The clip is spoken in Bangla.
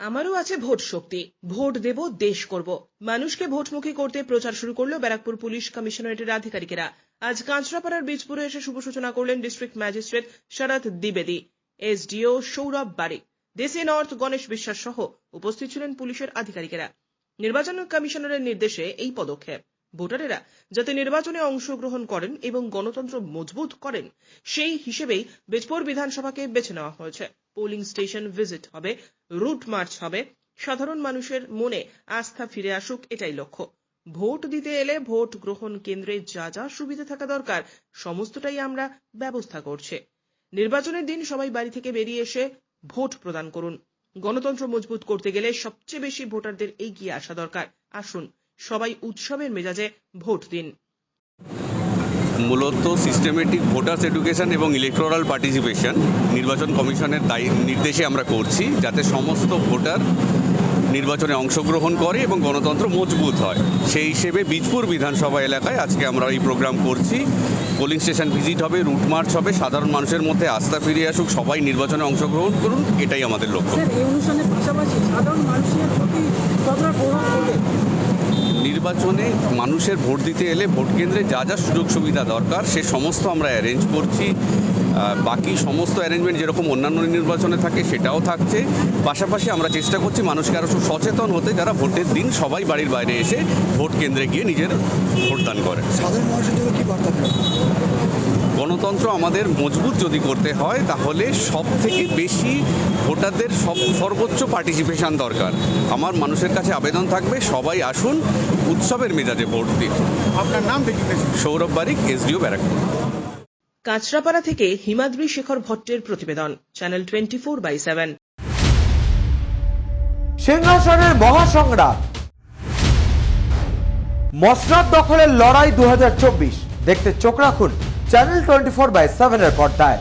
আমারও আছে ভোট শক্তি। ভোট দেব, দেশ করব। মানুষকে ভোটমুখী করতে প্রচার শুরু করল ব্যারাকপুর পুলিশ কমিশনারেটের আধিকারিকেরা। আজ কাঁচরাপাড়ার বীজপুরে এসে শুভ সূচনা করলেন ডিস্ট্রিক্ট ম্যাজিস্ট্রেট শরৎ দ্বিবেদী। এসডিও সৌরভ বারিক দেশে নর্থ গণেশ বিশ্বাস সহ উপস্থিত ছিলেন পুলিশের আধিকারিকেরা। নির্বাচন কমিশনারের নির্দেশে এই পদক্ষেপ। ভোটারেরা যাতে নির্বাচনে অংশগ্রহণ করেন এবং গণতন্ত্র মজবুত করেন, সেই হিসেবেই বেজপুর বিধানসভাকে বেছে নেওয়া হয়েছে। পোলিং স্টেশন ভিজিট হবে, রুট মার্চ হবে। সাধারণ মানুষের মনে আস্থা ফিরে আসুক, এটাই লক্ষ্য। ভোট দিতে এলে ভোট গ্রহণ কেন্দ্রে যা যা সুবিধা থাকা দরকার, সমস্তটাই আমরা ব্যবস্থা করছে। নির্বাচনের দিন সবাই বাড়ি থেকে বেরিয়ে এসে ভোট প্রদান করুন। গণতন্ত্র মজবুত করতে গেলে সবচেয়ে বেশি ভোটারদের এগিয়ে আসা দরকার। আসুন, সবাই উৎসবের মেজাজে ভোট দিন। মূলত সিস্টেমেটিক ভোটার্স এডুকেশন এবং ইলেকট্রাল পার্টিসিপেশন নির্বাচন কমিশনের দায়ী নির্দেশে আমরা করছি, যাতে সমস্ত ভোটার নির্বাচনে অংশগ্রহণ করে এবং গণতন্ত্র মজবুত হয়। সেই হিসেবে বীজপুর বিধানসভা এলাকায় আজকে আমরা এই প্রোগ্রাম করছি। পোলিং স্টেশন ভিজিট হবে রুট মার্চ হবে, সাধারণ মানুষের মধ্যে আস্থা ফিরে আসুক, সবাই নির্বাচনে অংশগ্রহণ করুন, এটাই আমাদের লক্ষ্য। এই অনুষ্ঠানের পাশাপাশি সাধারণ মানুষের প্রতি নির্বাচনে মানুষের ভোট দিতে এলে ভোট কেন্দ্রে যা যা সুযোগ সুবিধা দরকার সে সমস্ত আমরা অ্যারেঞ্জ করছি। বাকি সমস্ত অ্যারেঞ্জমেন্ট যেরকম অন্যান্য নির্বাচনে থাকে সেটাও থাকছে। পাশাপাশি আমরা চেষ্টা করছি মানুষকে আরও সচেতন হতে যারা ভোটের দিন সবাই বাড়ির বাইরে এসে ভোট কেন্দ্রে গিয়ে নিজের ভোটদান করে। সাধারণ মানুষের জন্য কি বার্তা গণতন্ত্র আমাদের মজবুত যদি করতে হয় তাহলে সব থেকে বেশি ভোটারদের সব সর্বোচ্চ পার্টিসিপেশন দরকার। আমার মানুষের কাছে আবেদন থাকবে সবাই আসুন উৎসবের মেজাজে ভোট দিন। আপনার নাম সৌরভ বারিক এসডিও ব্যারাকপুর। কাঁচরাপাড়া থেকে হিমাদ্রি শেখর ভট্টের প্রতিবেদন channel twenty four by seven সিংহাসনের মহাসংগ্রাম। মসনাদ দখলের লড়াই দু হাজার চব্বিশ। দেখতে চোখ রাখুন চ্যানেল টোয়েন্টি ফোর বাই সেভেনের পর্দায়।